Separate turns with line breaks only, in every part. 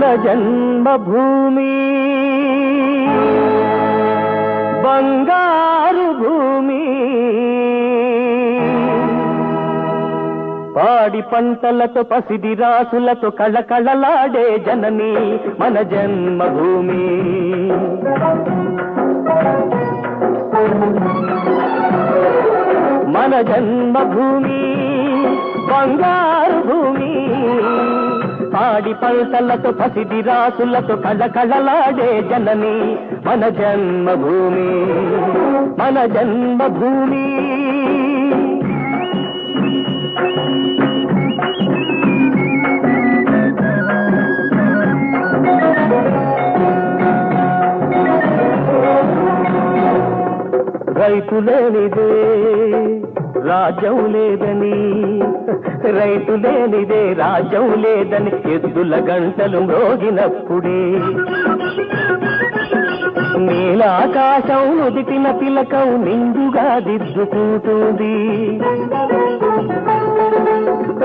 నా జన్మభూమి. బంగారు భూమి. పాడి పంటలతో పసిడి రాసులతో కళకళలాడే జనని మన జన్మభూమి. మన జన్మభూమి. బంగారు పాడి పంటలతో పసిడి రాసులతో కళకళలాడే జనని మన జన్మభూమి మన జన్మభూమి. రైతు లేనిదే రాజ్యం లేదని. రైతు లేనిదే రాజ్యం లేదని ఎద్దుల గంటలు మ్రోగినప్పుడే. నీలాకాశం నుదిటిన తిలకం నిండుగా దిద్దుకుంటుంది.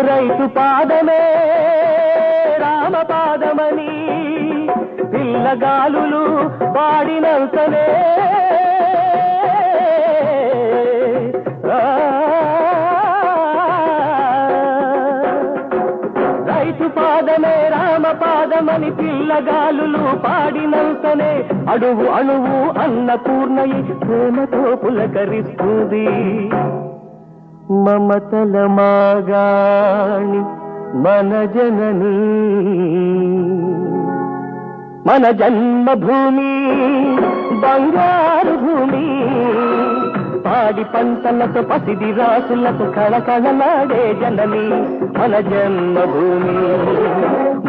రైతు పాదమే రామ పాదమని. పిల్లగాలులు పాడినంతనే పాదమని పిల్లగాలులు పాడినంతనే అడువు అణువు అన్నపూర్ణయి ప్రేమతో పులకరిస్తుంది. మమతల మాగాణి మన జనని. మన జన్మభూమి బంగారు భూమి. పాడి పంటలతో పసిది రాసులతో కళకళలాడే జనని మన జన్మభూమి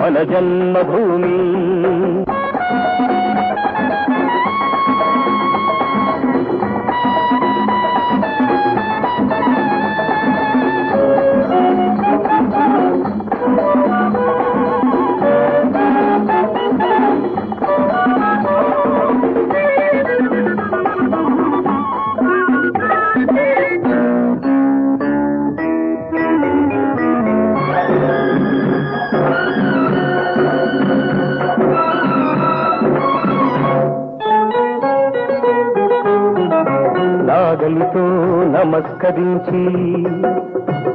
మన జన్మభూమి. నాగలితో నమస్కరించి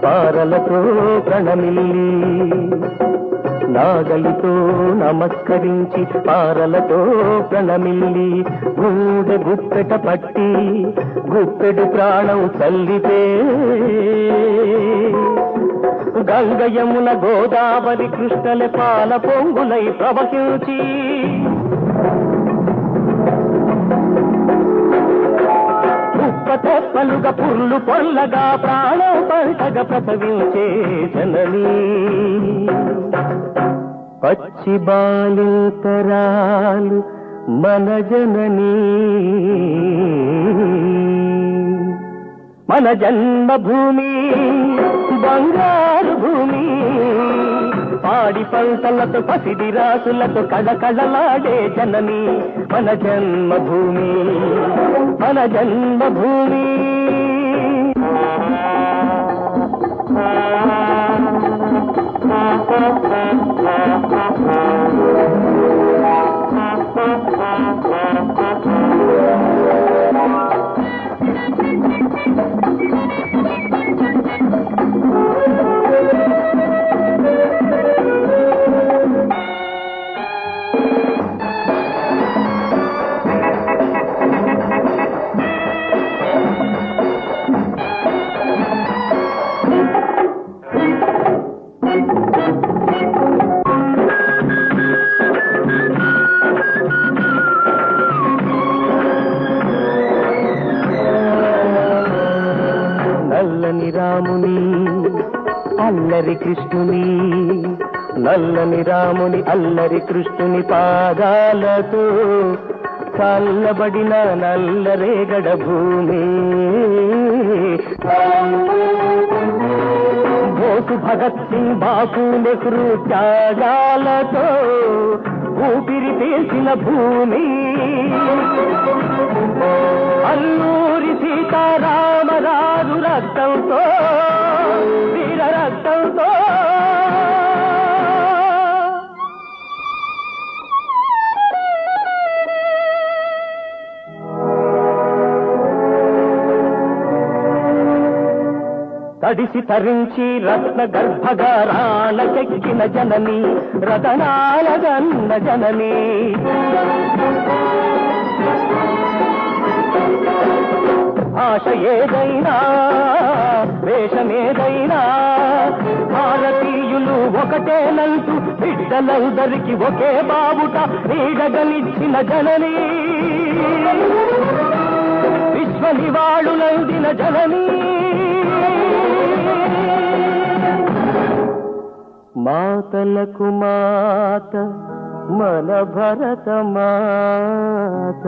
పారలతో ప్రణమిల్లి నాగలితో నమస్కరించి పారలతో ప్రణమిల్లి గూడె గుప్పెట పట్టి గుప్పెడు ప్రాణం చల్లితే గంగయమున గోదావరి కృష్ణల పాల పొంగులై ప్రవహించి తెప్పలుగా పుర్లు పొల్లగా ప్రాణం పంటగా ప్రసవించే జనని. పచ్చి బాలింతరాలు మన జనని. మన జన్మభూమి పాడి పంటలతో పసిడి రాసులతో కళకళలాడే జనని. మన జన్మభూమి మన జన్మభూమి. అల్లరి కృష్ణుని నల్లని రాముని అల్లరి కృష్ణుని పాదాలతో చల్లబడిన నల్లరేగడ భూమి. భోసు భగత్ సింగ్ బాపు నెహ్రూ త్యాగాలతో ఊపిరి తీసిన భూమి. అల్లూరి సీతారామరాజు రాజు రక్తంతో తడిసి తరించి రత్న గర్భగారాలకెక్కిన జనని రతనాలగన్న జనని. భాష ఏదైనా వేషమేదైనా భారతీయులు ఒకటేనంటూ బిడ్డలందరికీ ఒకే బాబుట నీడగలిచ్చిన జనని. విశ్వ నివాళులందిన జననీ. మాతలకు మాత మన భరత మాత.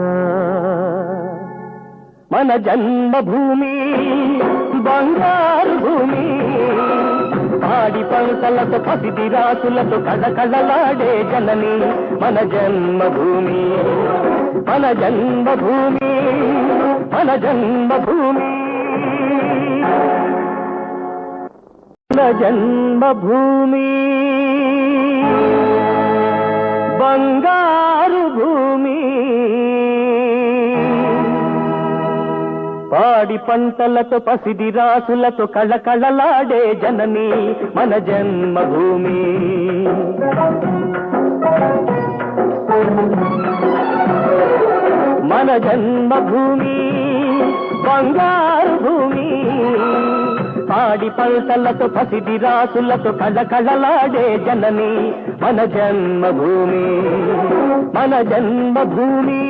మన జన్మభూమి బంగారు భూమి పాడి పంటలతో పసిది రాసులతో కళకళలాడే జనని మన జన్మభూమి. మన జన్మభూమి మన జన్మభూమి. మన జన్మభూమి. బంగారు భూమి. పాడి పంటలతో పసిడి రాసులతో కళకళలాడే జనని మన జన్మభూమి. మన జన్మభూమి బంగారు భూమి. పాడి పంటలతో పసిది రాసులతో కళకళలాడే జనని మన జన్మభూమి మన జన్మభూమి.